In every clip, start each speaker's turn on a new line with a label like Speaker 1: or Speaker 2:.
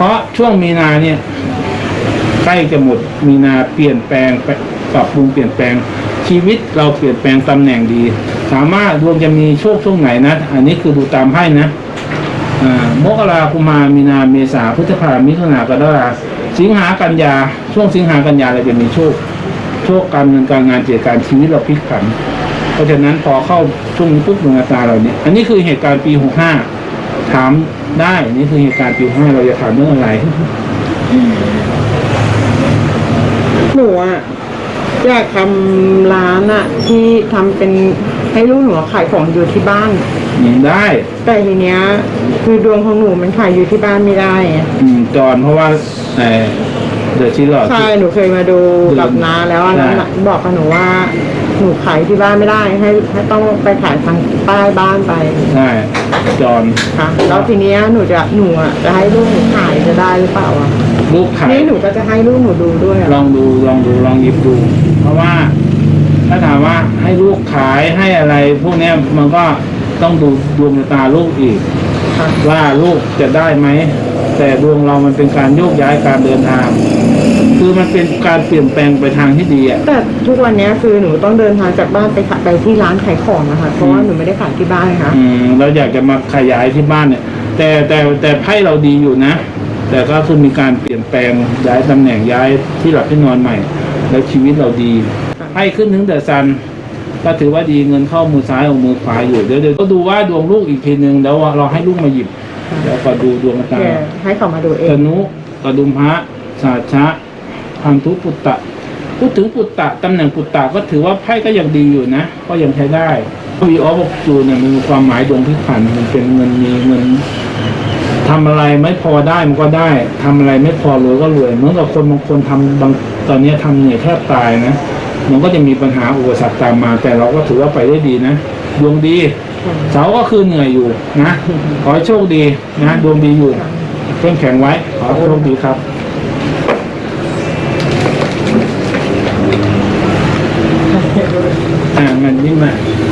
Speaker 1: เพราะช่วงมีนาเนี่ยใกล้จะหมดมีนาเปลี่ยนแปลงปรับปรุงเปลี่ยนแปลงชีวิตเราเปลี่ยนแปลงตำแหน่งดี สามารถดวงจะมีโชคช่วงไหนนะ อันนี้คือดูตามไพ่นะมกราคุมามีนาเมษาพฤษภามิถุนากรกฎาสิงหากันยา ช่วงสิงหากันยาเราจะมีโชคโชคการเงินการงานเกิดการชีวิตเราพลิกผัน เพราะฉะนั้นพอเข้าช่วงนี้ปุ๊บดวงตาเราเนี่ยอันนี้คือเหตุการณ์ปีหกห้าถาม ได้นี่คือเหตุการณ์ปีหกห้าเราจะถามเรื่องอะไร
Speaker 2: หนูอะอยากทำร้านอะที่ทำเป็นให้ลูกหนูขายของอยู่ที่บ้าน
Speaker 1: ยิงได้
Speaker 2: แต่ทีเนี้ย คือดวงของหนูมันขายอยู่ที่บ้านไม่ได้อะ
Speaker 1: อืมจอนเพราะว่าเออเดอะชิลล์
Speaker 2: ใช่หนูเคยมาดูกับน้าแล้วอันนั้นน่ะบอกกับหนูว่า หนูขายที่บ้านไม่ได้ ให้ให้ต้องไปขายทางป้ายบ้านไป
Speaker 1: ใช่จอน
Speaker 2: ค่ะแล้วทีเนี้ยหนูจะหนูอะจะให้ลูกหนูขายจะได้หรือเปล่าอะ
Speaker 1: ลูกขาย
Speaker 2: นี่หนูก็จะให้ลูกหนูดูด้วยอะ
Speaker 1: ลองดูลองดูลองหยิบดู เพราะว่าถ้าถามว่าให้ลูกขายให้อะไร พวกเนี้ยมันก็ต้องดูดวงชะตาลูกอีก
Speaker 2: ค่ะ
Speaker 1: ว่าลูกจะได้ไหมแต่ดวงเรามันเป็นการโยกย้ายการเดินทาง คือมันเป็นการเปลี่ยนแปลงไปทางที่ดีอะ
Speaker 2: แต่ทุกวันเนี้ยคือหนูต้องเดินทางจากบ้านไปขายไปที่ร้านขายของนะคะ เพราะว่าหนูไม่ได้ขายที่บ้านนะคะ
Speaker 1: อืมเราอยากจะมาขยายที่บ้านเนี่ย แต่แต่แต่ไพ่เราดีอยู่นะ แต่ก็คือมีการเปลี่ยนแปลงย้ายตำแหน่งย้ายที่หลับที่นอนใหม่ แล้วชีวิตเราดีไพ่ขึ้นถึงเดอะซันก็ถือว่าดีเงินเข้ามือซ้ายออกมือขวาอยู่เดี๋ยวเดี๋ยวก็ดูว่าดวงลูกอีกทีหนึ่งแล้วเราให้ลูกมาหยิบแล้วก็ดูดวงตา
Speaker 2: แกให้เขามาดูเอ
Speaker 1: ต
Speaker 2: ง
Speaker 1: นุกระดุมพระสาชะ พันธุปุตตะ พูดถึงปุตตะตำแหน่งปุตตะก็ถือว่าไพ่ก็ยังดีอยู่นะ ก็ยังใช้ได้วีออฟจูเนี่ยมันมีความหมายดวงพลิกผันมันเป็นเงินมีเงินทำอะไรไม่พอได้มันก็ได้ทำอะไรไม่พอรวยก็รวยเหมือนกับคนบางคนทำบางตอนเนี้ยทำเหนื่อยแทบตายนะมันก็จะมีปัญหาอุปสรรคตามมา แต่เราก็ถือว่าไปได้ดีนะดวงดีเสาก็คือเหนื่อยอยู่นะขอให้โชคดีนะดวงดีอยู่เข้มแข็งไว้ขอให้โชคดีครับ อ่า มันนี่มา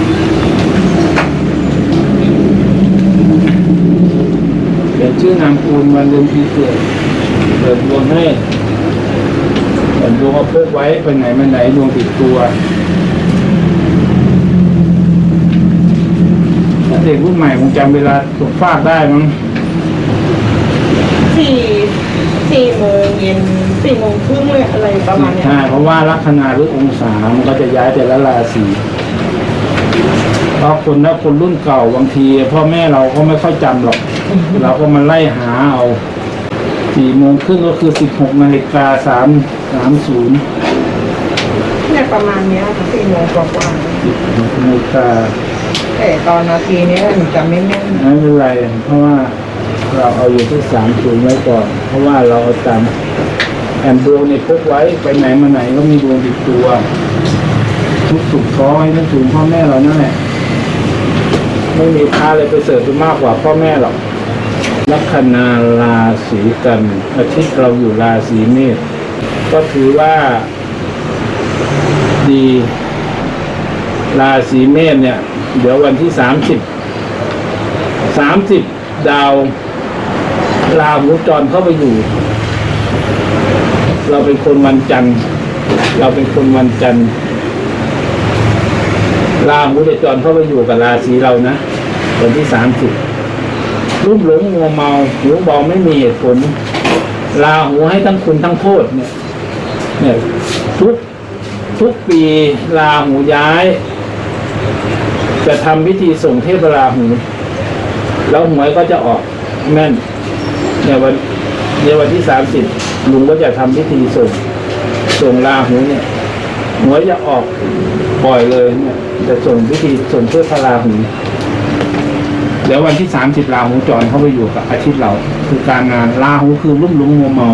Speaker 1: เดี๋ยวชื่อนามคูณวันเดือนปีเกิดเปิดดวงให้เปิดดวงเอาพกไว้ไปไหนมาไหนดวงติดตัวถ้าเด็กรุ่นใหม่คงจำเวลาตกฟากได้มั้ง
Speaker 2: สี่สี่โมงเย็นสี่โมงครึ่งเลยอะไรประมาณเนี้ย
Speaker 1: ใช่เพราะว่าลัคนาหรือองศามันก็จะย้ายแต่ละราศี เพราะคนถ้าคนรุ่นเก่าบางทีพ่อแม่เราก็ไม่ค่อยจำหรอก เราก็มาไล่หาเอาสี่โมงครึ่งก็คือสิบหกนาฬิกาสามสามศูนย์
Speaker 2: เนี่ยประมาณเนี้ยค่ะสี่โมงกว่า
Speaker 1: สิบหกนาฬิกา
Speaker 2: ๆแต่ตอนนาทีเนี้ยหนูจำไม่แม่น
Speaker 1: ไม่เป็นไร เพราะว่าเราเอาอยู่ที่สามศูนย์ไว้ก่อน เพราะว่าเราเอาตามแอนดวงเนี่ยพกไว้ไปไหนมาไหนก็มีดวงติดตัว ทุกสุขท้อให้นึกถึงพ่อแม่เรานั่นแหละไม่มีพาอะไรไปเสริมมากกว่าพ่อแม่หรอกลัคนาราศีกันอาทิตย์เราอยู่ราศีเมษก็ถือว่าดี ราศีเมษเนี่ย เดี๋ยววันที่สามสิบสามสิบดาวลาหูจรเข้าไปอยู่ เราเป็นคนวันจันทร์ เราเป็นคนวันจันทร์ ราหูจะจรเข้าไปอยู่กับราศีเรานะวันที่สามสิบรุ่มหลงมัวเมาหิวเบาไม่มีเหตุผลราหูให้ทั้งคุณทั้งโทษเนี่ยเนี่ยทุกทุกปีราหูย้าย จะทำพิธีส่งเทพราหูแล้วหวยก็จะออกแม่นในวันในวันที่สามสิบลุงก็จะทำพิธีส่งส่งราหูเนี่ยหวยจะออก ปล่อยเลยเนี่ยจะส่งพิธีส่งเทพราหูเดี๋ยววันที่สามสิบราหูจรเข้าไปอยู่กับอาทิตย์เรา คือการงานราหูคือลุ่มหลงมัวเมา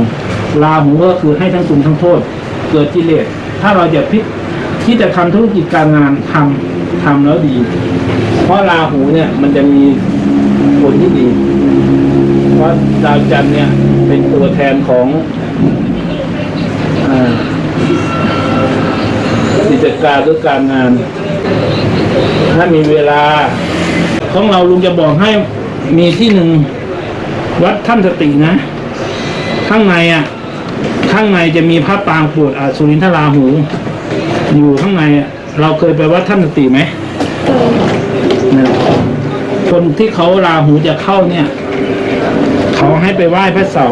Speaker 1: ราหูก็คือให้ทั้งคุณทั้งโทษ เกิดกิเลสถ้าเราจะพิที่จะทำธุรกิจการงานทำทำแล้วดี เพราะราหูเนี่ยมันจะมีผลที่ดี เพราะดาวจันทร์เนี่ยเป็นตัวแทนของอ่ากิจการหรือการงาน ถ้ามีเวลา ของเราลุงจะบอกให้มีที่หนึ่งวัดถ้ำสตินะ ข้างในอะ ข้างในจะมีพระปรางโปรดอสุรินทราหู อยู่ข้างในอะ เราเคยไปวัดท่านสติไหมนั่นแหละคนที่เขาราหูจะเข้าเนี่ย เขาให้ไปไหว้พระเสา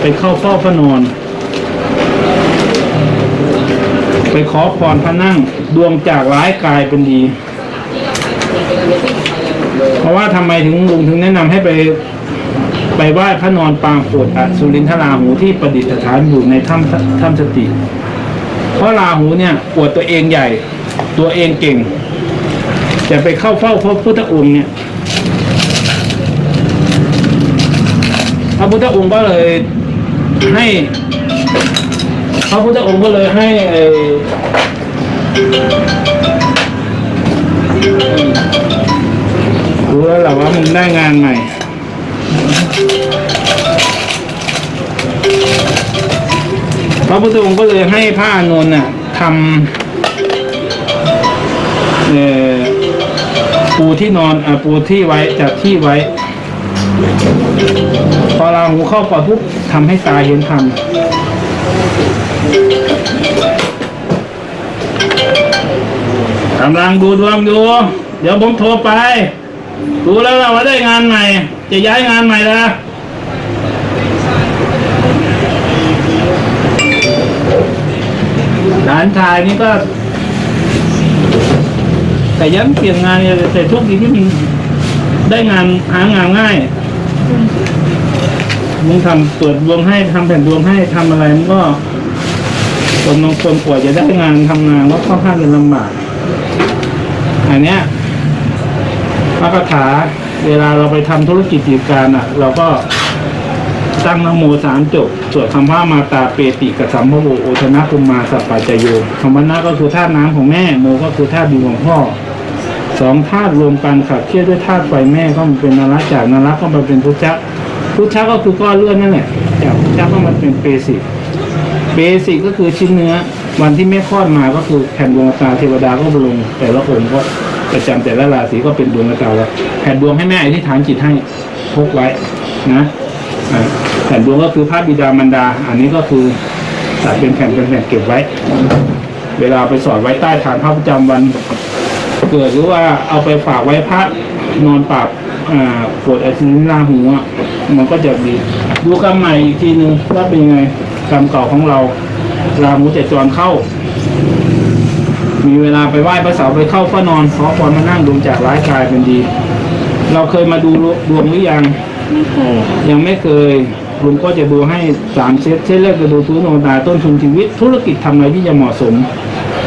Speaker 1: ไปเข้าเฝ้าพระนอน ไปขอพรพระนั่งดวงจากร้ายกลายเป็นดี เพราะว่าทำไมถึงลุงถึงแนะนำให้ไปไปไหว้พระนอนปางโปรดอสุรินทราหูที่ประดิษฐานอยู่ในถ้ำถ้ำสติ เพราะราหูเนี่ยปวดตัวเองใหญ่ ตัวเองเก่งจะไปเข้าเฝ้าพระพุทธองค์เนี่ย พระพุทธองค์ก็เลยให้ ระพุทธองค์ก็เลยให้ไอ้รู้แล้วแหละว่ามึงได้งานใหม่พระพุทธองค์ก็เลยให้พระอานนท์น่ะทำเอ่อปูที่นอนอะปูที่ไว้จัดที่ไว้ พอราหูเข้าปอดปุ๊บทำให้ตาเห็นธรรม กำลังดูดวงอยู่ เดี๋ยวผมโทรไปรู้แล้วว่าได้งานใหม่ จะย้ายงานใหม่แล้วหลานชายนี่ก็ แต่ย้ำเปลี่ยนงานเนี่ยแต่ทุกทีที่มันได้งานหางานง่ายมึงทำตรวจดวงให้ทำแผ่นดวงให้ทำอะไรมันก็คนบางคนกว่าจะได้งานทำงานก็ค่อนข้างจะลำบาก อันเนี้ยพระคาถาเวลาเราไปทำธุรกิจกิจการอะ เราก็ตั้งนโมสามจบสวดคำพระมาตาเปติกบสัมภโวโอชนะกุมมาสัปปัจโยคำว่านะก็คือธาตุน้ำของแม่ โมก็คือธาตุดินของพ่อสองธาตุรวมกันขับเคลื่อนด้วยธาตุไฟแม่ก็มาเป็นนรกจากนรกก็มาเป็นพุทธะพุทธะก็คือก้อนเลือดนั่นแหละจากพุทธะก็มาเป็นเปสิกเบสิกก็คือชิ้นเนื้อ วันที่แม่คลอดมาก็คือแผ่นดวงตาเทวดาก็ลง แต่ละองค์ก็ประจำแต่ละราศีก็เป็นดวงตาแล้วแผ่นดวงให้แม่อธิษฐานจิตให้พกไว้นะแผ่นดวงก็คือพระบิดามารดา อันนี้ก็คือตัดเป็นแผ่นเป็นแผ่นเก็บไว้ เวลาไปสอดไว้ใต้ฐานพระประจำวันเกิดหรือว่าเอาไปฝากไว้พระนอนปราบปวดไอซินราหูอะมันก็จะดีดูกรรมใหม่อีกทีหนึ่งว่าเป็นยังไงกรรมเก่าของเรา ราหูจะจรเข้า มีเวลาไปไหว้พระเสาไปเข้าก็นอนขอพรมานั่งดวงจากร้ายกลายเป็นดี เราเคยมาดูดวงหรือยัง
Speaker 2: ไม่เคย
Speaker 1: ยังไม่เคยลุงก็จะดูให้สามเซตเซตแรกจะดูทุนโนตาต้นทุนชีวิต ธุรกิจทำอะไรที่จะเหมาะสม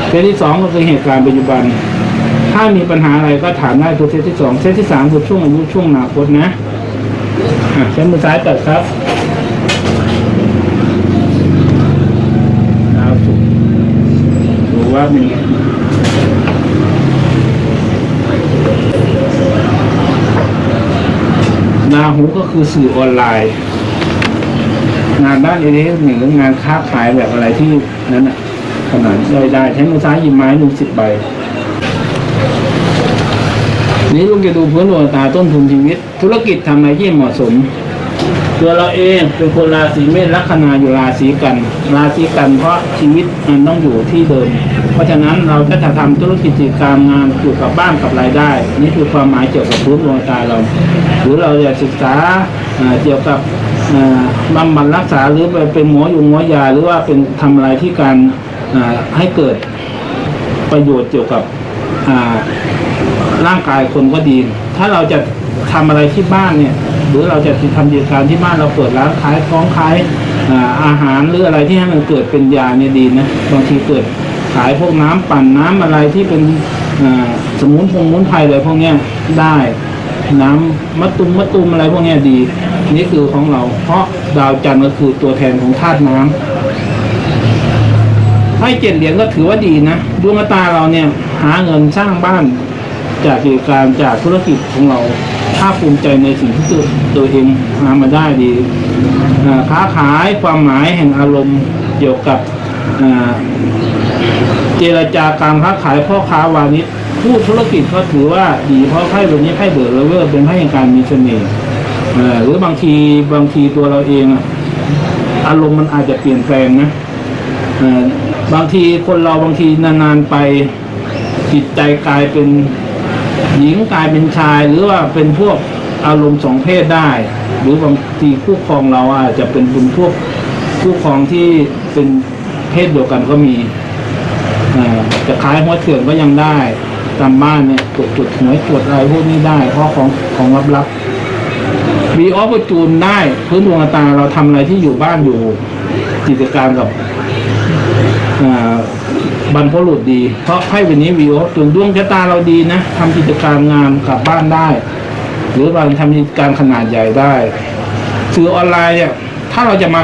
Speaker 1: เซตที่สองก็คือเหตุการณ์ปัจจุบัน ถ้ามีปัญหาอะไรก็ถามได้คือเซตที่สองเซตที่สามคือช่วงอายุช่วงอนาคตนะอะใช้มือซ้ายตัดครับดาวสุกร์ ดูว่ามีนาหูก็คือสื่อออนไลน์ งานด้านอิเล็กทรอนิกส์หรือ งานค้าขายแบบอะไรที่นั้นอะขนาดได้ได้ใช้มือซ้ายหยิบไม้หนึ่งสิบใบ นี้ลุงจะดูพื้นดวงตาต้นทุนชีวิต ธุรกิจทำอะไรที่เหมาะสม ตัวเราเองเป็นคนราศีเมษลัคนาอยู่ราศีกัน ราศีกันเพราะชีวิตมันต้องอยู่ที่เดิม เพราะฉะนั้นเราจะทำธุรกิจกิจการงานเกี่ยวกับบ้านกับรายได้ นี่คือความหมายเกี่ยวกับพื้นดวงตาเรา หรือเราจะศึกษาเกี่ยวกับบำบัดรักษาหรือไปเป็นหมออยู่หมอยาหรือว่าเป็นทำอะไรที่การให้เกิดประโยชน์เกี่ยวกับร่างกายคนก็ดี ถ้าเราจะทำอะไรที่บ้านเนี่ย หรือเราจะทำกิจการที่บ้านเราเปิดร้านขายของขายอาหารหรืออะไรที่ให้มันเกิดเป็นยาเนี่ยดีนะบางทีเกิดขายพวกน้ำปั่นน้ำอะไรที่เป็นสมุนพงมุนไพรอะไรพวกเนี้ยได้น้ำมะตุมมะตุมอะไรพวกเนี้ยดี นี่คือของเรา เพราะดาวจันทร์ก็คือตัวแทนของธาตุน้ำให้เจ็ดเหรียญก็ถือว่าดีนะดวงตาเราเนี่ยหาเงินสร้างบ้านจากกิจการจากธุรกิจของเรา ภาคภูมิใจในสิ่งที่ตัวเองหามาได้ดีค้าขายความหมายแห่งอารมณ์เกี่ยวกับเจรจาการค้าขายพ่อค้าวานิชผู้ธุรกิจก็ถือว่าดีเพราะไพ่ตัวนี้ไพ่เบิร์ดเลเวอร์เป็นไพ่แห่งการมีเสน่ห์หรือบางทีบางทีตัวเราเองอารมณ์มันอาจจะเปลี่ยนแปลงนะบางทีคนเราบางทีนานๆไปจิตใจกลายเป็น หญิงกลายเป็นชายหรือว่าเป็นพวกอารมณ์สองเพศได้ หรือบางทีคู่ครองเราอาจจะเป็นเป็นพวกคู่ครองที่เป็นเพศเดียวกันก็มีอ่าจะขายหัวเถื่อนก็ยังได้ตามบ้านเนี่ยตรวจตรวจหวยตรวจอะไรพวกนี้ได้เพราะของของลับลับมีออฟจูนได้พื้นดวงตาเราทำอะไรที่อยู่บ้านอยู่กิจการกับ บรรพบุรุษดี เพราะไพ่วันนี้วีโอจูนดวงชะตาเราดีนะทำกิจการงานกลับบ้านได้ หรือบางทำกิจการขนาดใหญ่ได้สื่อออนไลน์เนี่ยถ้าเราจะมา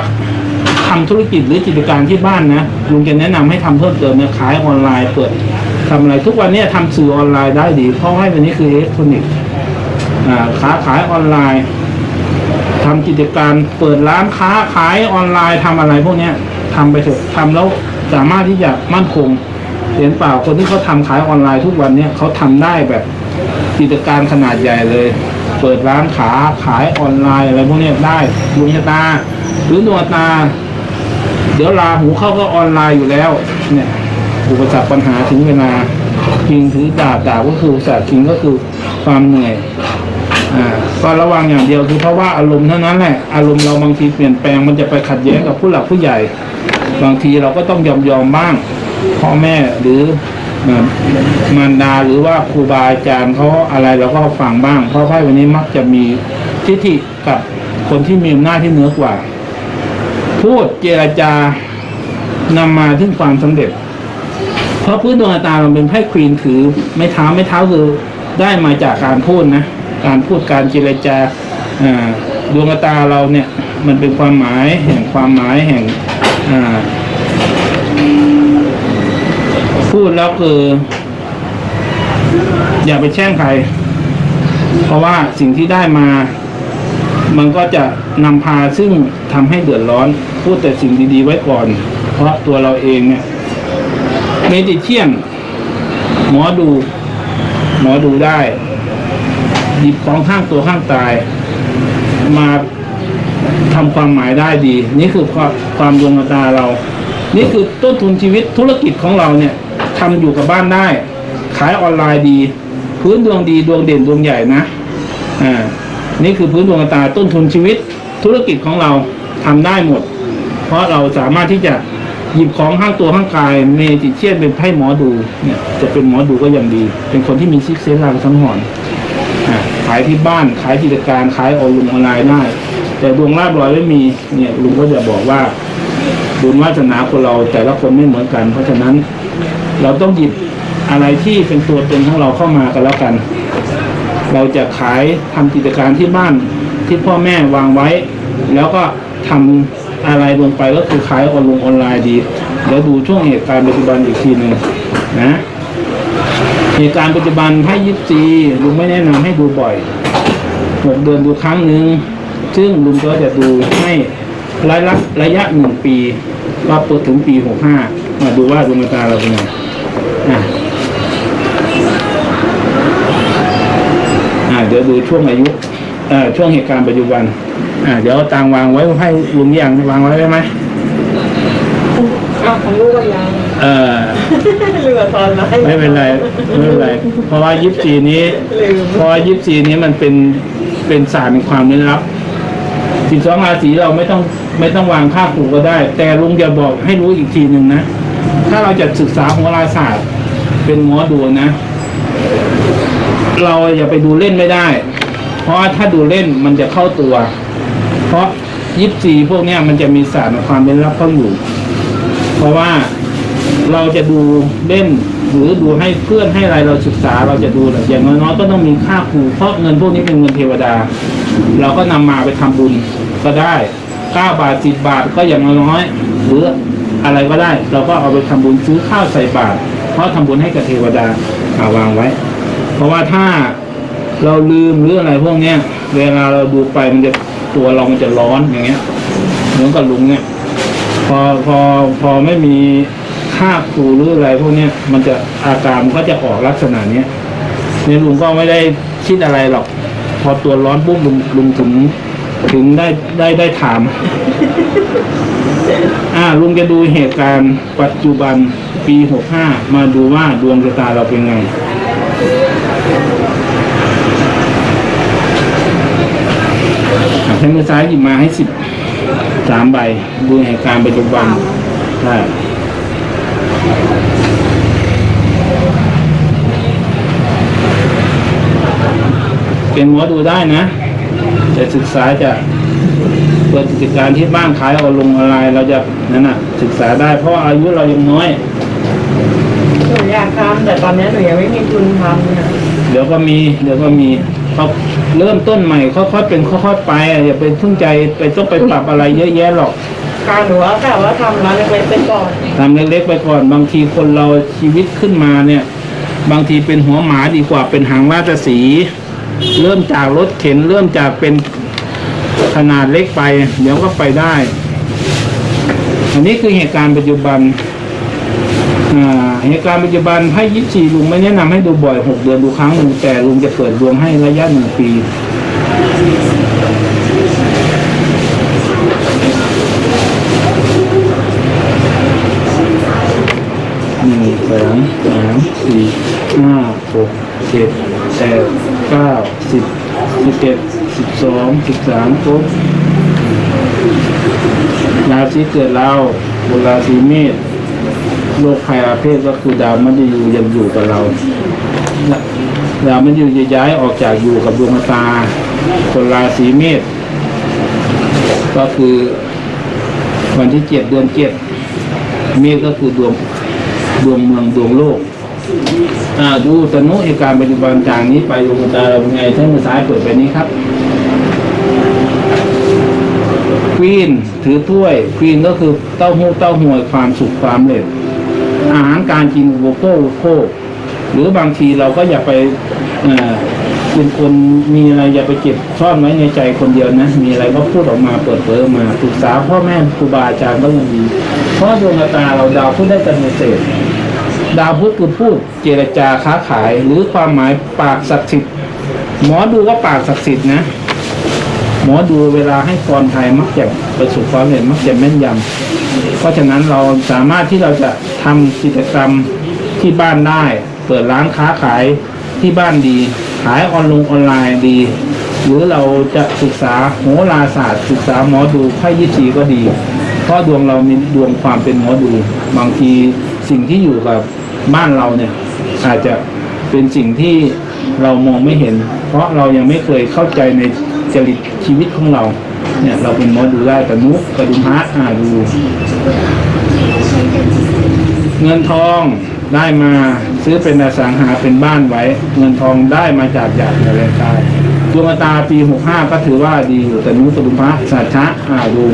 Speaker 1: ทำธุรกิจหรือกิจการที่บ้านนะลุงจะแนะนำให้ทำเพิ่มเติมเนี่ยขายออนไลน์เปิดทำอะไรทุกวันนี้ทำสื่อออนไลน์ได้ดี เพราะให้วันนี้คืออิเล็กทรอนิกส์ค้าขายออนไลน์ทำกิจการเปิดร้านค้าขายออนไลน์ทำอะไรพวกเนี้ยทำไปเถอะทำแล้ว สามารถที่จะมั่นคงเห็นเปล่าคนที่เขาทำขายออนไลน์ทุกวันเนี้ยเขาทำได้แบบกิจการขนาดใหญ่เลย เปิดร้านขาขายออนไลน์อะไรพวกนี้ได้ดวงชะตาหรือดวงตา เดี๋ยวลาหูเข้าก็ออนไลน์อยู่แล้ว เนี่ยอุปสรรคปัญหาถึงเวลาคิงถือดาบดาบก็คืออุปสรรคคิงก็คือความเหนื่อยอ่าก็ระวังอย่างเดียวคือเพราะว่าอารมณ์เท่านั้นแหละอารมณ์เราบางทีเปลี่ยนแปลงมันจะไปขัดแย้งกับผู้หลักผู้ใหญ่ บางทีเราก็ต้องยอมยอมบ้างพ่อแม่หรือมารดาหรือว่าครูบาอาจารย์เขาอะไรเราก็ฟังบ้าง เพราะไพ่วันนี้มักจะมีทิฏฐิกับคนที่มีอำนาจที่เหนือกว่า พูดเจรจานำมาถึงความสำเร็จ เพราะพื้นดวงตาเราเป็นไพ่ควีนถือ ไม่เท้าไม่เท้าคือได้มาจากการพูดนะการพูดการเจรจาดวงตาเราเนี่ย มันเป็นความหมายแห่งความหมายแห่ง พูดแล้วคือ อย่าไปแช่งใคร เพราะว่าสิ่งที่ได้มา มันก็จะนำพาซึ่งทำให้เดือดร้อน พูดแต่สิ่งดีๆไว้ก่อน เพราะตัวเราเองเนี่ยเมดิเชียนหมอดู หมอดูได้ หยิบของข้างตัวข้างตาย มาทำความหมายได้ดี นี่คือ ความดวงตาเรา นี่คือต้นทุนชีวิตธุรกิจของเราเนี่ยทำอยู่กับบ้านได้ ขายออนไลน์ดี พื้นดวงดีดวงเด่นดวงใหญ่นะอ่านี่คือพื้นดวงตาต้นทุนชีวิตธุรกิจของเราทำได้หมด เพราะเราสามารถที่จะหยิบของข้างตัวข้างกาย เมจิเชียนเป็นไพ่หมอดูเนี่ยจะเป็นหมอดูก็ยังดี เป็นคนที่มีซิกเซนลางสังหรณ์อ่าขายที่บ้านขายกิจการขายออนไลน์ได้ แต่ดวงลาบลอยไม่มีเนี่ยลุงก็จะบอกว่า บุญวาสนาคนเราแต่ละคนไม่เหมือนกัน เพราะฉะนั้นเราต้องหยิบอะไรที่เป็นตัวตนของเราเข้ามากันแล้วกัน เราจะขายทำกิจการที่บ้านที่พ่อแม่วางไว้ แล้วก็ทำอะไรลงไปก็คือขายออนลงออนไลน์ดีเดี๋ยวดูช่วงเหตุการณ์ปัจจุบันอีกทีหนึ่งนะเหตุการณ์ปัจจุบันให้ยิบซีลุงไม่แนะนำให้ดูบ่อยหกเดือนดูครั้งหนึ่งซึ่งลุงก็จะดูให้ระยะระยะหนึ่งปี ว่าเปิดถึงปีหกห้ามาดูว่าดวงตาเราเป็นไงอะอ่าเดี๋ยวดูช่วงอายุเอ่อช่วงเหตุการณ์ปัจจุบัน อ่าเดี๋ยวเอาตังวางไว้ให้ลุงยังวางไว้ได้ไหม
Speaker 2: อ้าวของลูกก็ยัง
Speaker 1: เออ
Speaker 2: เหลือตอนไหน
Speaker 1: ไม่เป็นไรไม่เป็นไรเพราะว่ายิปซีนี้
Speaker 2: ลืม
Speaker 1: เพราะว่ายิปซีนี้มันเป็นเป็นศาสตร์แห่งความลึกลับสิบสองราศีเราไม่ต้อง ไม่ต้องวางค่าครูก็ได้ แต่ลุงจะบอกให้รู้อีกทีหนึ่งนะ ถ้าเราจะศึกษาโหราศาสตร์ เป็นหมอดูนะ เราอย่าไปดูเล่นไม่ได้ เพราะถ้าดูเล่นมันจะเข้าตัว เพราะยิปซีพวกเนี้ยมันจะมีศาสตร์ความเป็นลับเข้าอยู่ เพราะว่าเราจะดูเล่นหรือดูให้เพื่อนให้อะไรเราศึกษาเราจะดูอย่างน้อยๆก็ต้องมีค่าครูเพราะเงินพวกนี้เป็นเงินเทวดา เราก็นำมาไปทำบุญก็ได้ ก้าบาทสิบบาทก็อย่างน้อยๆหรืออะไรก็ได้ เราก็เอาไปทำบุญซื้อข้าวใส่บาตรเพราะทำบุญให้กับเทวดาเอาวางไว้ เพราะว่าถ้าเราลืมหรืออะไรพวกเนี้ยเวลาเราดูไปมันจะตัวเรามันจะร้อนอย่างเงี้ยเหมือนกับลุงเนี่ยพอพอพอไม่มีค่าครูหรืออะไรพวกเนี้ยมันจะอาการมันก็จะออกลักษณะเนี้ยเนี่ยลุงก็ไม่ได้คิดอะไรหรอก พอตัวร้อนปุ๊บลุงลุงถึง ถึงได้ได้ได้ถาม อ่าลุงจะดูเหตุการณ์ปัจจุบันปีหกห้ามาดูว่าดวงชะตาเราเป็นไงอะใช้มือซ้ายหยิบมาให้สิบสามใบ ดูเหตุการณ์ปัจจุบันใช่เป็นหมอดูได้นะ จะศึกษาจะเปิดกิจการที่บ้านขายออนลงออนไลน์เราจะนั่นน่ะ ศึกษาได้เพราะอายุเรายังน้อย
Speaker 2: หนูอยากทำแต่ตอนนี้หนูยังไม่มีทุนทำนะ
Speaker 1: เดี๋ยวก็มี เดี๋ยวก็มีเขาเริ่มต้นใหม่ค่อยๆเป็นค่อยๆไปอะอย่าไปทุ่งใจไปต้องไปปรับอะไรเยอะแยะหรอก
Speaker 2: การหนูว่าแต่ว่าทำร้านเล็กๆไปก่อน
Speaker 1: ทำเล็กๆไปก่อน บางทีคนเราชีวิตขึ้นมาเนี่ย บางทีเป็นหัวหมาดีกว่าเป็นหางราชสีห์ เริ่มจากรถเข็นเริ่มจากเป็นขนาดเล็กไป เดี๋ยวก็ไปได้ อันนี้คือเหตุการณ์ปัจจุบันอ่าเหตุการณ์ปัจจุบันให้ยิปซีลุงไม่แนะนำให้ดูบ่อยหกเดือนดูครั้งหนึ่งแต่ลุงจะเปิดดวงให้ระยะหนึ่งปีหนึ่งสองสามสี่ห้าหกเจ็ด แปดเก้าสิบสิบเอ็ดสิบสองสิบสามครบราศีเกิดเราบนราศีเมษโรคภัยอาเพศก็คือดาวมันจะอยู่ยังอยู่กับเราดาวมันอยู่จะย้ายออกจากอยู่กับดวงตาคนราศีเมษก็คือวันที่เจ็ดเดือนเจ็ดเมษก็คือดวงดวงเมืองดวงโลก ดูตนุเหตุการปัจจุบันจากนี้ไปดวงตาเราเป็นไงท่านมือซ้ายเปิดไปนี้ครับควีนถือถ้วยควีนก็คือเต้าหู้เต้าหวยความสุขความเร็จอาหารการกินอุปโภคบริโภคหรือบางทีเราก็อย่าไปเป็นคนมีอะไรอย่าไปเก็บซ่อนไว้ในใจคนเดียวนะ มีอะไรก็พูดออกมาเปิดเผยออกมาปรึกษาพ่อแม่ครูบาอาจารย์ก็ยังดี เพราะดวงตาเราดาวพุธได้กันเศษ ดาวพุธคือพูดเจรจาค้าขาย หรือความหมายปากศักดิ์สิทธิ์หมอดูว่าปากศักดิ์สิทธิ์นะ หมอดูเวลาให้พรไทยมักจะประสบความสำเร็จมักจะแม่นยำเพราะฉะนั้นเราสามารถที่เราจะทำกิจกรรมที่บ้านได้ เปิดร้านค้าขายที่บ้านดี ขายออนลงออนไลน์ดี หรือเราจะศึกษาโหราศาสตร์ ศึกษาหมอดูไพ่ยิปซีก็ดี เพราะดวงเรามีดวงความเป็นหมอดู บางทีสิ่งที่อยู่กับ บ้านเราเนี่ยอาจจะเป็นสิ่งที่เรามองไม่เห็น เพราะเรายังไม่เคยเข้าใจในจริตชีวิตของเรา เนี่ยเราเป็นมอดูได้กับนุกกระดุมฮาร์ดอ่าดู เงินทองได้มาซื้อเป็นอสังหาเป็นบ้านไว้ เงินทองได้มาจากหยาดในแรงกายดวงตาปี65ก็ถือว่าดีอยู่แต่นุกระดุมพระสัจชะอ่าดู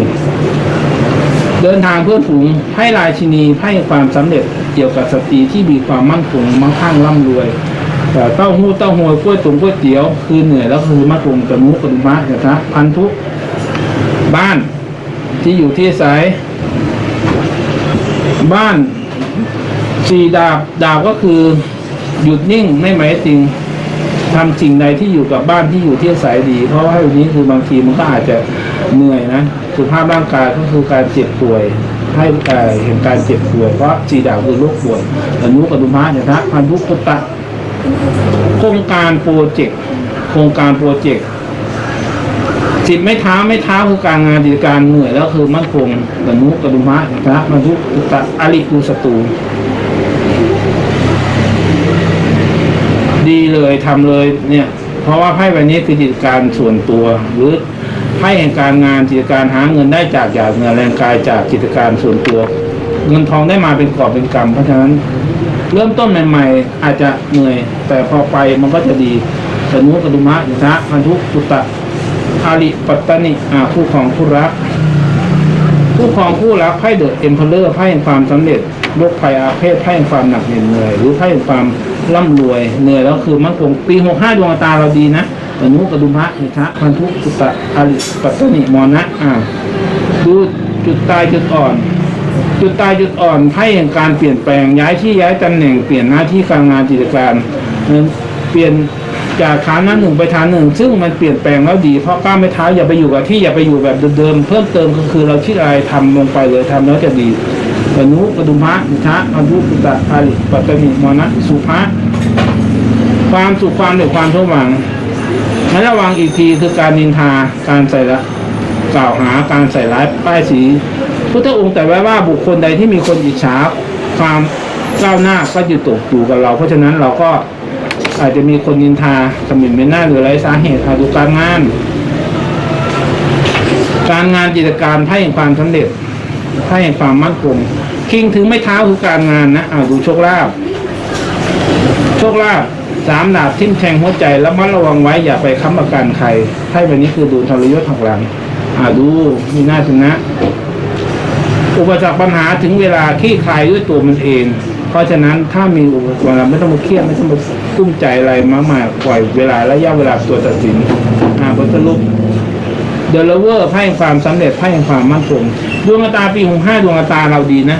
Speaker 1: เดินทางเพื่อฝูงไพ่ราชินีไพ่ความสำเร็จเกี่ยวกับสตรีที่มีความมั่นคงมั่งคั่งร่ำรวยแต่เต้าหู้เต้าหวยกล้วยตุ๋มกล้วยเตี๋ยว คือเหนื่อยแล้วคือมั่นคงกระนุกระดุมะนะครับพันธุบ้านที่อยู่ที่สายบ้านสี่ดาบดาบก็คือหยุดนิ่งไม่หมายติง ทำสิ่งใดที่อยู่กับบ้านที่อยู่ที่อาศัยดี เพราะว่าวันนี้คือบางทีมันก็อาจจะเหนื่อยนะสุขภาพร่างกายก็คือการเจ็บป่วย ให้เอ่อเห็นการเจ็บป่วย เพราะสีดาบคือโรคป่วยอนุกรดุมะเนี่ยนะพันธุกตะโครงการโปรเจกต์โครงการโปรเจกต์สิบไม่เท้าไม่เท้าคือการงานกิการเหนื่อยแล้วคือมั่นคงกนุกระดุมะนะครับมันทุกตะอริกูสตูดี เลยทำเลยเนี่ย เพราะว่าไพ่ใบนี้คือกิจการส่วนตัว หรือไพ่แห่งการงานกิจการหาเงินได้จากหยาดเงินแรงกายจากกิจการส่วนตัว เงินทองได้มาเป็นกอบเป็นกำเพราะฉะนั้น เริ่มต้นใหม่ ๆ อาจจะเหนื่อย แต่พอไปมันก็จะดีสนุกระดุมะนะพันธุตุตะอาริปัตตนิอาคู่ของคู่รัก คู่ครองคู่รักไพ่เดอะเอ็มเพลเลอร์ไพ่แห่งความสำเร็จโรคภัยอาเพศไพ่แห่งความหนักเหนื่อย หรือไพ่แห่งความร่ำรวยเหนื่อยแล้วคือมั่นคงปีหกห้าดวงตาเราดีนะอนุกระดุมพระนิทะพันธุสุตะอาริปัตตนิมอนะอ่าดูจุดตายจุดอ่อน จุดตายจุดอ่อนไพ่แห่งการเปลี่ยนแปลงย้ายที่ย้ายตำแหน่งเปลี่ยนหน้าที่การงานกิจการเปลี่ยน จากฐานนั้นหนึ่งไปฐานหนึ่ง ซึ่งมันเปลี่ยนแปลงแล้วดี เพราะกล้ามไม่เท้าอย่าไปอยู่กับที่อย่าไปอยู่แบบเดิมๆเพิ่มเติมก็คือเราคิดอะไรทำลงไปเลยทำแล้วจะดีปนุปดุมะนิทะอนุปุตตะอาลิปัตตมิมรณะสุภะความสุขความเดือดความทุกข์หวังให้ระวังอีกทีคือการนินทาการใส่ละกล่าวหาการใส่ร้ายป้ายสีพุทธองค์แต่ไว้ว่าบุคคลใดที่มีคนอิจฉาความก้าวหน้าก็จะตกอยู่กับเรา เพราะฉะนั้นเราก็ อาจจะมีคนนินทาสมินเป็นหน้าหรือไรสาเหตุอาดูการงาน การงานกิจการไพ่แห่งความสำเร็จไพ่แห่งความมั่นคงคิงถึงไม่เท้าคือการงานนะอาดูโชคลาภโชคลาภสามดาบทิ่มแทงหัวใจแล้วมัดระวังไว้อย่าไปค้ำประกันใครไพ่ใบนี้คือดูทรยศหักหลังอาดูมีหน้าชนะอุปสรรคปัญหาถึงเวลาขี้คลายด้วยตัวมันเอง เพราะฉะนั้นถ้ามีอุปสรรคเราไม่ต้องมาเครียดไม่ต้องมา กุ้มใจอะไรมากมายปล่อยเวลาระยะเวลาตัวตัดสินอ่าบทสรุปเดลเวอร์ไพ่แห่งความสำเร็จไพ่แห่งความมั่นคงดวงตาปีหกห้าดวงตาเราดีนะ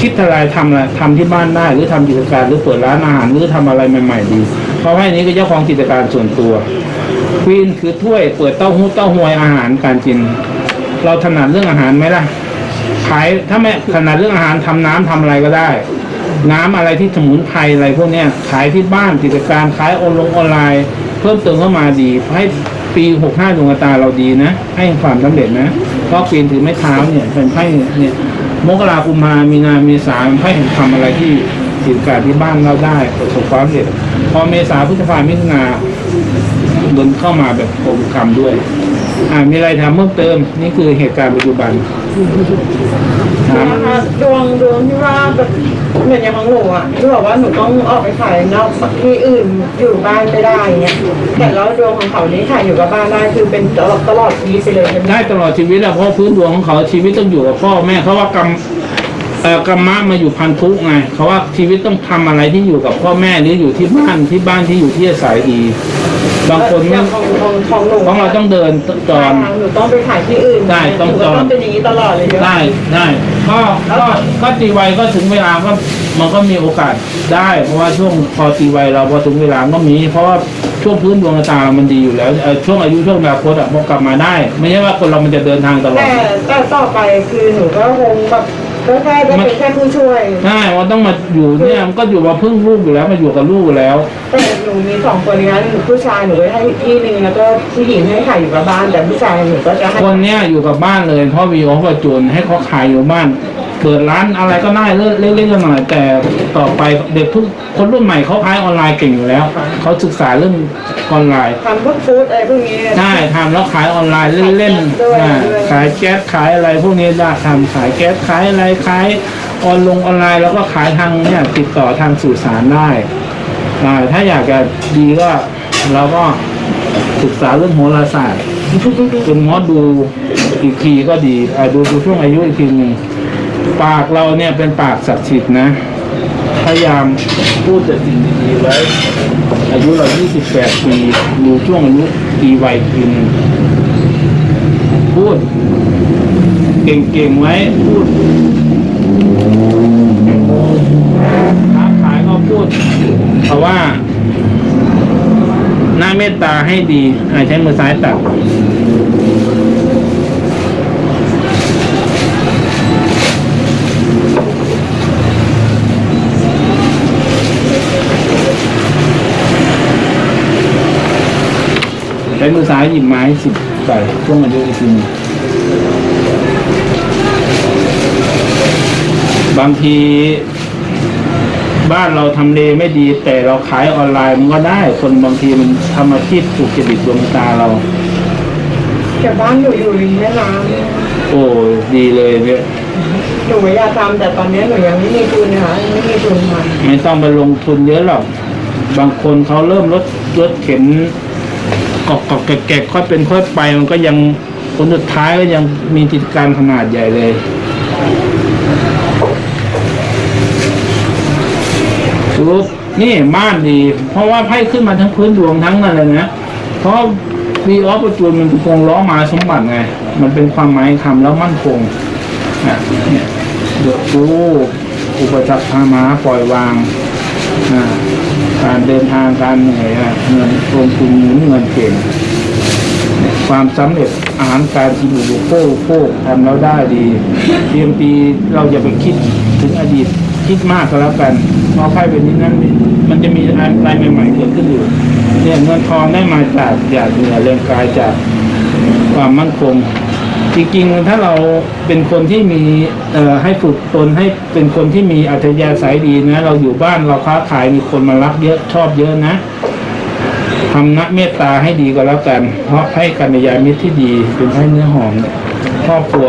Speaker 1: คิดอะไรทำอะไรทำที่บ้านได้ หรือทำกิจการหรือเปิดร้านอาหารหรือทำอะไรใหม่ ๆ ดี เพราะไพ่นี้ก็เจ้าของกิจการส่วนตัวควีนคือถ้วยเปิดเต้าหู้เต้าหวยอาหารการกิน เราถนัดเรื่องอาหารไหมล่ะขายถ้าไม่ขนาดเรื่องอาหารทำน้ำทำอะไรก็ได้ น้ำอะไรที่สมุนไพรอะไรพวกเนี้ยขายที่บ้านกิจการขายออนลงออนไลน์ เพิ่มเติมเข้ามาดีให้ปีหกห้าดวงตาเราดีนะ ให้ความสำเร็จนะเพราะปีนถือไม้เท้าเนี่ยเป็นไพ่เนี่ยมกราคุมามีนาเมษาไพ่แห่งทำอะไรที่กิจการที่บ้านเราได้ประสบความสำเร็จ พอเมษาพฤษภามิถุนาเดินเข้ามาแบบโปรกรรมด้วย อ่ามีอะไรทำเพิ่มเติม นี่คือเหตุการณ์ปัจจุบัน
Speaker 2: ดวงดวงที่ว่าแบบเหมือนอย่างของหนูอะที่บอกว่าหนูต้องออกไปขายนอกที่อื่นอยู่บ้านไม่ได้เงี้ยแต่แล้วดวงของเขานี่ขายอยู่กับบ้านได้คือเป็นตลอดตลอดชีวิตไปเลยใช่ไหม
Speaker 1: ได้ตลอดชีวิตอะเพราะพื้นดวงของเขาชีวิตต้องอยู่กับพ่อแม่เขาว่ากรรมเอ่อกรรมะมาอยู่พันธุไงเขาว่าชีวิตต้องทำอะไรที่อยู่กับพ่อแม่หรืออยู่ที่บ้านที่บ้านที่อยู่ที่อาศัยดี บางคน
Speaker 2: อ
Speaker 1: ไม่
Speaker 2: ย่างของของของหนู
Speaker 1: ของเราต้องเดินจอน
Speaker 2: หนูต้องไปขายที่อื่น
Speaker 1: ได้ต้องจอง
Speaker 2: หนูก็เป็นอย่างนี้ตลอดเลยเยอะ
Speaker 1: ได้ได้ก็ก็ก็ตีวัยก็ถึงเวลาก็มันก็มีโอกาสได้ เพราะว่าช่วงพอตีวัยเราพอถึงเวลาก็มี เพราะว่าช่วงพื้นดวงชะตามันดีอยู่แล้วเอ่อช่วงอายุช่วงอนาคตอะพอกลับมาได้ ไม่ใช่ว่าคนเรามันจะเดินทางตลอด
Speaker 2: แต่แต่ต่อไปคือหนูก็คงแบบ ก็แค่ได้เป็นแค่ผู้ช่วย
Speaker 1: ใช่ว่าต้องมาอยู่เนี่ยมันก็อยู่มาพึ่งลูกอยู่แล้วมาอยู่กับลูกอยู่แล้ว
Speaker 2: แต่หนูมีสองคนงั้นหนูผู้ชายหนูก็ให้ที่หนึ่งแล้วก็ผู้หญิงให้ขายอยู่กับบ้าน แต่ผู้ชายหนูก็จะให้
Speaker 1: คนเนี้ยอยู่กับบ้านเลยเพราะวีโอประจุนให้เขาขายอยู่บ้าน เปิดร้านอะไรก็ได้เล็กๆหน่อยๆแต่ต่อไปเด็กทุกคนรุ่นใหม่เขาขายออนไลน์เก่งอยู่แล้วเขาศึกษาเรื่องออนไลน์
Speaker 2: ทำพวกฟู้ดอะไรพวกนี้
Speaker 1: ใช่ทำแล้วขายออนไลน์เล่น
Speaker 2: ด้วย
Speaker 1: ๆอ่า
Speaker 2: ด้วย
Speaker 1: ขายแก๊สขายอะไรพวกนี้ได้ทำขายแก๊สขายอะไรขายออนลงออนไลน์แล้วก็ขายทางเนี่ยติดต่อทางสื่อสารได้อ่าถ้าอยากจะดีก็เราก็ศึกษาเรื่องโหราศาสตร์เป็นหมอดูอีกทีก็ดีอ่าดูดูช่วงอายุอีกทีหนึ่ง ปากเราเนี่ยเป็นปากศักดิ์สิทธิ์นะ พยายามพูดแต่สิ่งดีๆไว้ อายุเรา 28 ปีดูช่วงอายุปีวัยทีนึงพูด เก่งๆไว้พูดค้าขายก็พูด เพราะว่า หน้าเมตตาให้ดีใช้มือซ้ายตัด ช้มือซ้ายหยิบไม้สิบใส่ช่วงอายุอีกทีหนึ่งบางทีบ้านเราทำเลไม่ดี แต่เราขายออนไลน์มันก็ได้คนบางทีมันทำอาชีพถูกจริตดวงตาเรา
Speaker 2: แต่บ้านหนูอยู่ริมแม่น้
Speaker 1: โอ้ดีเลยเนี่ยำ
Speaker 2: หนูอยากทำแต่ตอนนี้หนูยังไม่มีทุนนะคะยังไม่มีทุนทำ
Speaker 1: ไม่ต้องไปลงทุนเยอะหรอก บางคนเขาเริ่มรถรถเข็น กอกกอกแกะค่อยเป็นค่อยไปมันก็ยังคนสุดท้ายก็ยังมีกิจการขนาดใหญ่เลยดูนี่บ้านดี เพราะว่าไพ่ขึ้นมาทั้งพื้นดวงทั้งนั้นเลยนะ เพราะวีออฟประจุมันเป็นกงล้อมาสมบัติไง มันเป็นความหมายคำแล้วมั่นคงอะเนี่ยเดือดดูอุปจักพามาปล่อยวาง การเดินทางการเหนื่อยเงินลงทุนหมุนเงินเก่งความสำเร็จอาหารการกินอุปโภคโภคทำแล้วได้ดีเพียงปีเราอย่าไปคิดถึงอดีตคิดมากก็แล้วกันพราะใครเป็นนี้นั้น มันจะมีอะไรใหม่ๆเกิดขึ้นอยู่เนี่ยเงินทองได้มาจากจากเหนือแรงกายจากความมั่นคง จริงๆถ้าเราเป็นคนที่มีให้ฝึกตนให้เป็นคนที่มีอัธยาศัยดีนะ เราอยู่บ้านเราค้าขายมีคนมารักเยอะชอบเยอะนะทำนะเมตตาให้ดีก็แล้วกัน เพราะให้กัญยามิตรที่ดีเป็นให้เนื้อหอมครอบครัว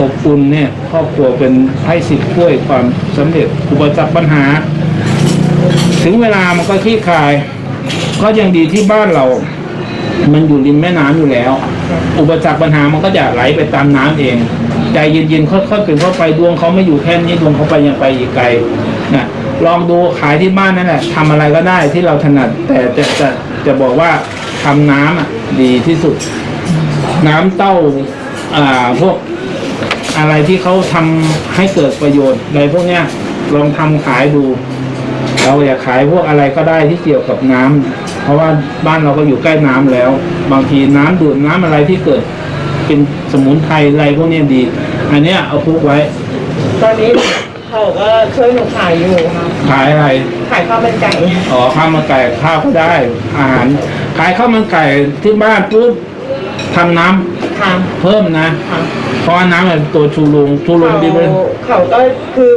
Speaker 1: อบอุ่นเนี่ยครอบครัวเป็นให้สิทธิ์ช่วยความสำเร็จอุปสรรคปัญหา ถึงเวลามันก็คลี่คลาย ก็ยังดีที่บ้านเรา มันอยู่ริมแม่น้ำอยู่แล้ว อุปสรรคปัญหามันก็จะไหลไปตามน้ำเอง ใจเย็นๆค่อยๆเป็นค่อยไปดวงเขาไม่อยู่แค่นี้ดวงเขาไปยังไปอีกไกลนะลองดูขายที่บ้านนั่นแหละทำอะไรก็ได้ที่เราถนัด แต่จะจะจะบอกว่าทำน้ำอะ ดีที่สุด น้ำเต้าอ่าพวกอะไรที่เขาทำให้เกิดประโยชน์อะไรพวกเนี้ยลองทำขายดู เราอยากขายพวกอะไรก็ได้ที่เกี่ยวกับน้ำเพราะว่าบ้านเราก็อยู่ใกล้น้ำแล้ว บางทีน้ำดื่มน้ำอะไรที่เกิด เป็นสมุนไพรอะไรพวกเนี้ยดี อันเนี้ยเอาพุกไว้
Speaker 2: ตอนนี้เขาก็ช่วยหนูขายอยู่ค่ะ
Speaker 1: ขายอะไร
Speaker 2: ขายข้าวมันไก่
Speaker 1: อ๋อข้าวมันไก่ข้าวก็ได้ อาหาร ขายข้าวมันไก่ที่บ้านปุ๊บทำน้ำ
Speaker 2: ค่ะ
Speaker 1: เพิ่มนะ
Speaker 2: ค่ะ
Speaker 1: เพราะว่าน้ำเป็นตัวชูโรงชูโรง
Speaker 2: เขา
Speaker 1: ดีเลย
Speaker 2: เขาก็คือ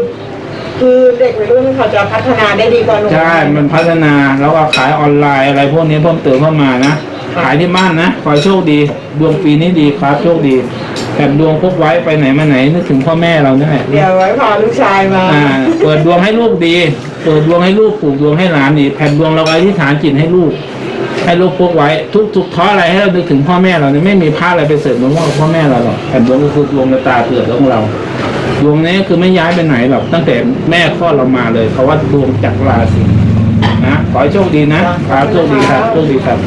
Speaker 2: คือเด็กวัยรุ่นเขาจะพัฒนาได้ดีกว่าหนู
Speaker 1: ใช่ มันพัฒนาแล้วก็ขายออนไลน์อะไรพวกนี้เพิ่มเติมเข้ามานะ
Speaker 2: ค่ะ
Speaker 1: ขายที่บ้านนะขอให้โชคดี ดวงปีนี้ดีครับ โชคดีแผ่นดวงพกไว้ไปไหนมาไหนนึกถึงพ่อแม่เราเนี่ย
Speaker 2: เดี๋ยวไว้พาลูกชายมา
Speaker 1: อ่า เปิดดวงให้ลูกดี เปิดดวงให้ลูกปลูกดวงให้หลานดีแผ่นดวงเราไว้ที่ฐานจิตให้ลูก ให้ลูกพกไว้ ทุกทุกท้ออะไรให้เรานึกถึงพ่อแม่เราเนี่ยไม่มีพระอะไรไปเสริมดวงของพ่อแม่เราหรอกแผ่นดวงก็คือดวงในตาเกิดของเราดวงนี้คือไม่ย้ายไปไหนหรอกตั้งแต่แม่คลอดเรามาเลยเพราะว่าดวงจักรราศีนะขอให้โชคดีนะครับโชคดีครับโชคดีครับ